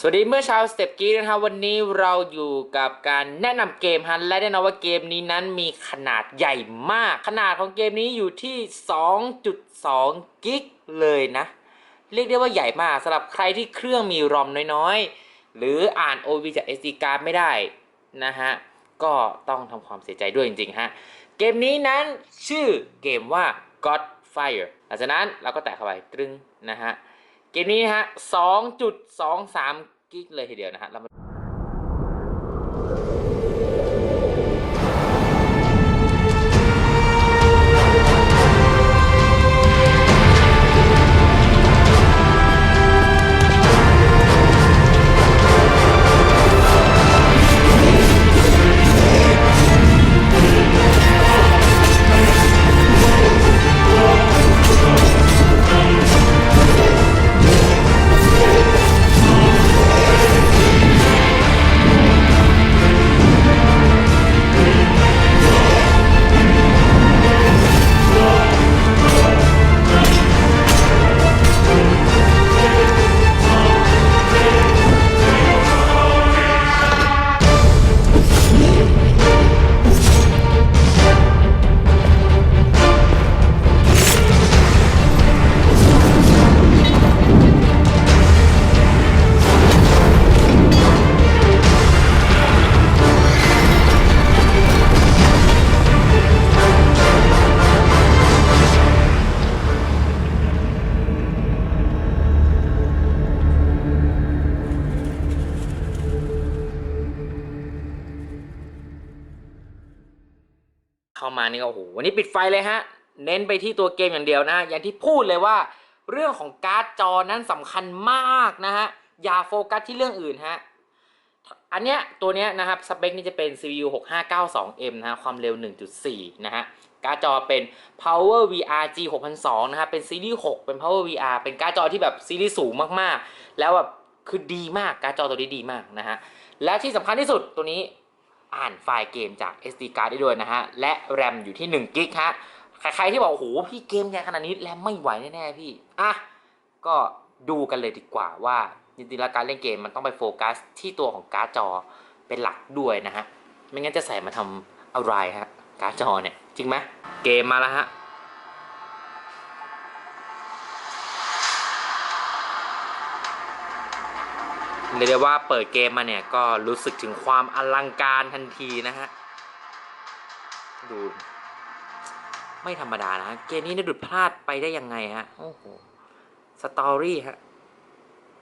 สวัสดีเมื่อเช้าสเต็ปกี้นะครับวันนี้เราอยู่กับการแนะนำเกมฮะและแน่นอนว่าเกมนี้นั้นมีขนาดใหญ่มาก ขนาดของเกมนี้อยู่ที่ 2.2 กิกเลยนะ เรียกได้ว่าใหญ่มากสำหรับใครที่เครื่องมีรอมน้อยๆ หรืออ่าน OV จาก SD card ไม่ได้นะฮะ ก็ต้องทำความเสียใจด้วยจริงๆฮะ เกมนี้นั้นชื่อเกมว่า Godfire หลังจากนั้นเราก็แตะเข้าไปตรึงนะฮะ เกมนี้นะฮะ 2.23 กิกเลยทีเดียวนะฮะเรา นี่ก็โอ้โหวันนี้ปิดไฟเลยฮะ เน้นไปที่ตัวเกมอย่างเดียวนะ อย่างที่พูดเลยว่า เรื่องของการ์ดจอนั้นสำคัญมากนะฮะ อย่าโฟกัสที่เรื่องอื่นฮะ อันเนี้ยตัวเนี้ยนะครับสเปคนี่จะเป็น CPU 6592M นะฮะความเร็ว 1.4 นะฮะการ์ดจอเป็น Power VR G 6002นะครับ เป็นซีรีส์ 6 เป็น Power VR เป็นการ์ดจอที่แบบซีรีส์สูงมากๆ แล้วแบบคือดีมาก การ์ดจอตัวนี้ดีมากนะฮะ และที่สำคัญที่สุดตัวนี้ อ่านไฟล์เกมจาก SD card ได้ด้วยนะฮะ และแรมอยู่ที่1กิกฮะ ใครๆที่บอกโอ้โหพี่เกมใหญ่ขนาดนี้แรมไม่ไหวแน่ๆพี่ อะ ก็ดูกันเลยดีกว่าว่าจริงๆแล้วการเล่นเกมมันต้องไปโฟกัสที่ตัวของการ์ดจอเป็นหลักด้วยนะฮะ ไม่งั้นจะใส่มาทำอะไรฮะ การ์ดจอเนี่ย จริงไหมเกมมาแล้วฮะ เรียกได้ว่าเปิดเกมมาเนี่ยก็รู้สึกถึงความอลังการทันทีนะฮะ ดู ไม่ธรรมดานะฮะเกมนี้นดุดพลาดไปได้ยังไงฮะ โอ้โห สตอรี่ฮะ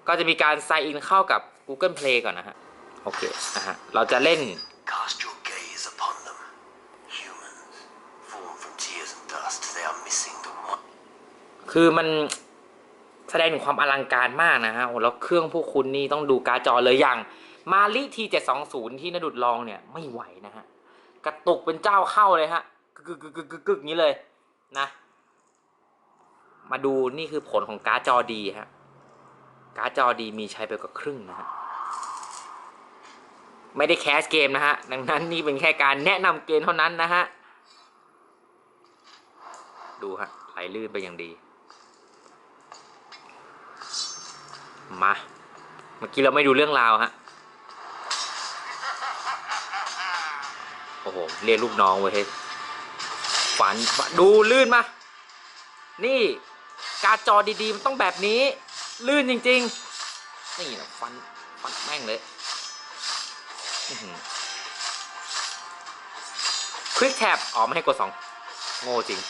ก็จะมีการไซน์อินเข้ากับ Google Play ก่อนนะฮะ โอเคนะฮะ เราจะเล่น Cast your gaze upon them. Humans, formed from tears and dust, they are missing the one. คือมันแส ดงถึงความอลังการมากนะฮะโอ้แล้วเครื่องพวกคุณนี่ต้องดูการ์ดจอเลยอย่างมาลิที720ที่นดุดลองเนี่ยไม่ไหวนะฮะกระตุกเป็นเจ้าเข้าเลยฮะกึกกึกกึกกึกกึกอย่างนี้เลยนะ มาดูนี่คือผลของการ์ดจอดีฮะการ์ดจอดีมีใช้ไปกว่าครึ่งนะฮะไม่ได้แคสเกมนะฮะ ดังนั้นนี่เป็นแค่การแนะนำเกมเท่านั้นนะฮะ ดูฮะไหลลื่นไปอย่างดี มา เมื่อกี้เราไม่ดูเรื่องราวฮะ โอ้โห เรียกลูกน้องเว้ยฝันดูลื่นมา นี่ การจอดีๆ มันต้องแบบนี้ ลื่นจริง ๆ นี่นะฟัน ฟันแม่งเลยคลิกแท็บอ๋อไม่ให้กดสองโง่จริง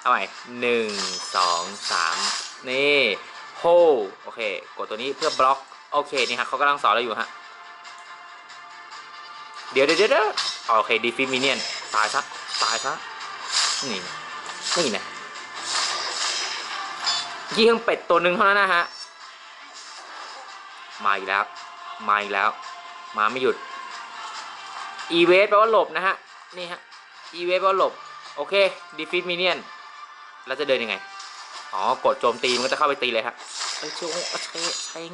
เอาใหม่หนึ่งสองสามนี่ โฮโอเค กดตัวนี้เพื่อบล็อก โอเค นี่ฮะเขากำลังสอนเราอยู่ฮะ เดี๋ยวเดี๋ยวเดี๋ยวโอเคดีฟิมิเนียนตายซะ ตายซะ นี่ นี่นะยิงเป็ดตัวหนึ่งเท่านั้นนะฮะ มาอีกแล้ว มาอีกแล้ว มาไม่หยุด อีเวสแปลว่าหลบนะฮะ นี่ฮะ อีเวสแปลว่าหลบ โอเคดีฟิมิเนียนแล้วจะเดินยังไง อ๋อ กดโจมตีมันก็จะเข้าไปตีเลยฮะ เอ้ยโจ้เอ้ยเชเชง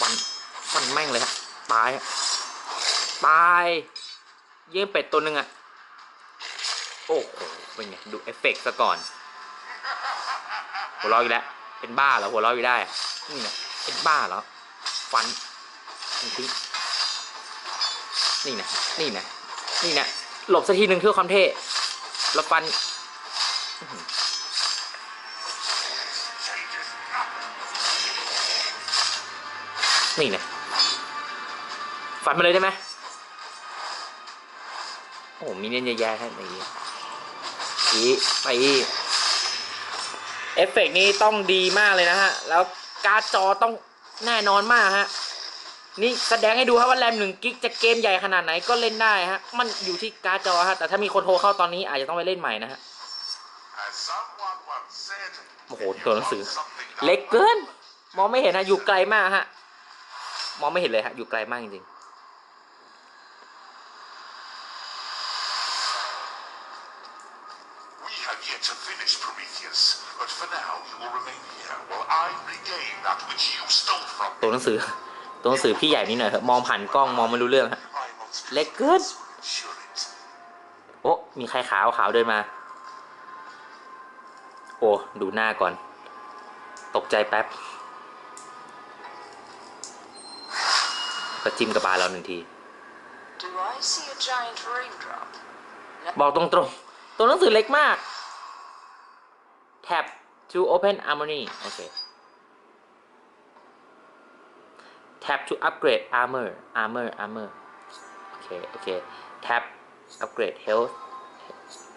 ฟันฟันแม่งเลยฮะตายฮะตายเยี่ยงเป็ดตัวหนึ่งอะโอ้โหเป็นไงดูเอฟเฟกต์ซะก่อน หัวเราะอีกแล้วเป็นบ้าเหรอหัวเราะอยู่ได้อะนี่เนี่ยเป็นบ้าเหรอฟันทิ้งนี่นะนี่นะนี่นะหลบสักทีหนึ่งเพื่อความเท่แล้วฟัน นี่นะฝันมาเลยได้ไหมโอ้มีเนียนเยแยะฮะอย่างนี้ทีไปเอฟเฟกต์นี้ต้องดีมากเลยนะฮะ แล้วการ์ดจอต้องแน่นอนมากฮะ นี่แสดงให้ดูครับว่าแรมหนึ่งกิกจะเกมใหญ่ขนาดไหนก็เล่นได้ฮะ มันอยู่ที่การ์ดจอฮะ แต่ถ้ามีคนโทรเข้าตอนนี้อาจจะต้องไปเล่นใหม่นะฮะ โอ้โห ตัวหนังสือ เล็กเกิน มองไม่เห็นฮะ อยู่ไกลมากฮะ มองไม่เห็นเลยฮะอยู่ไกลมากจริง We have yet to finish Prometheus, but for now you will remain here while I regain that which you stole from ๆตัวหนังสือตัวหนังสือพี่ใหญ่นิดหน่อยเถอะมองผ่านกล้องมองไม่รู้เรื่องฮะ I must เล็กเกิน ensure it. โอ้มีใครขาวขาวเดินมา โอ้ ดูหน้าก่อน ตกใจแป๊บ ก็จิ้มกระบาลเราหนึ่งที Do I see a giant raindrop? บอกตรงๆ ตัวหนังสือเล็กมาก Tab to open harmony โอเค Tab to upgrade armor armor armor โอเค โอเค Tab upgrade health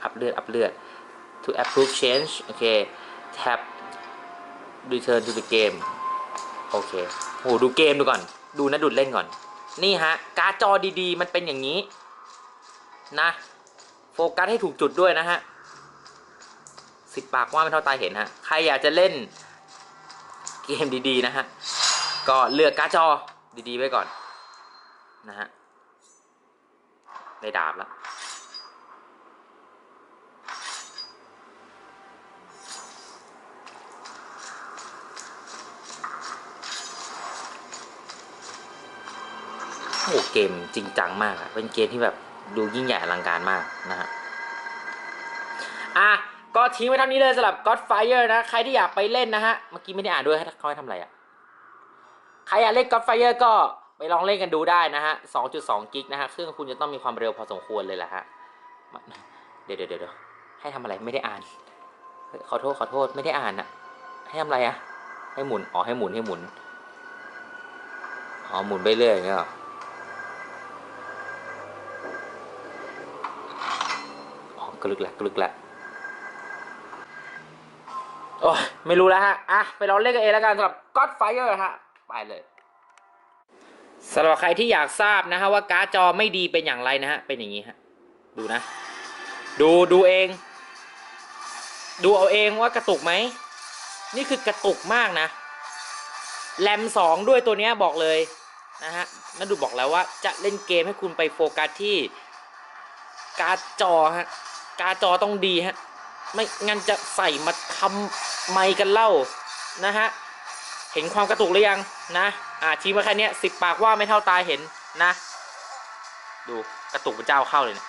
อัพเลือด อัพเลือด to approve change โอเค Tab return to the game โอเค โห ดูเกมดูก่อน ดูนะดุดเล่นก่อน นี่ฮะ การ์ดจอดีๆ มันเป็นอย่างนี้ นะ โฟกัสให้ถูกจุดด้วยนะฮะสิบปากว่าไม่เท่าตาเห็นฮะ ใครอยากจะเล่นเกมดีๆ นะฮะ ก็เลือกการ์ดจอดีๆ ไว้ก่อน นะฮะได้ดาบแล้ว โอ้โหเกมจริงจังมากอะเป็นเกมที่แบบดูยิ่งใหญ่อลังการมากนะฮะอะก็ทิ้งไว้เท่านี้เลยสำหรับ Godfire นะ ใครที่อยากไปเล่นนะฮะ เมื่อกี้ไม่ได้อ่านด้วยเขาให้ทำอะไรอะใครอยากเล่น Godfire ก็ไปลองเล่นกันดูได้นะฮะ 2.2 กิกนะฮะ เครื่องคุณจะต้องมีความเร็วพอสมควรเลยแหละฮะ เดี๋ยวเดี๋ยวเดี๋ยวให้ทำอะไรไม่ได้อ่าน ขอโทษขอโทษไม่ได้อ่านอะให้ทำอะไรอะให้หมุน อ๋อให้หมุนให้หมุน อ๋อหมุนไปเรื่อยอย่างเงี้ยเหรอ อ๋อ กลึกแหละกลึกแหละโอ้ยไม่รู้แล้วฮะ อะ ไปลองเล่นกันเองแล้วกันสำหรับ Godfire ฮะ ไปเลยสำหรับใครที่อยากทราบนะฮะว่าการ์ดจอไม่ดีเป็นอย่างไรนะฮะ เป็นอย่างนี้ฮะ ดูนะ ดูดูเอง ดูเอาเองว่ากระตุกไหม นี่คือกระตุกมากนะ แรมสองด้วยตัวเนี้ยบอกเลยนะฮะนั่นดูบอกแล้วว่าจะเล่นเกมให้คุณไปโฟกัสที่การ์ดจอฮะ การจอต้องดีฮะ ไม่งั้นจะใส่มาทำไมกันเล่านะฮะ เห็นความกระตุกหรือยังนะอ่าชี้มาแค่เนี้ยสิบปากว่าไม่เท่าตาเห็นนะ ดูกระตุกเป็นเจ้าเข้าเลยนะ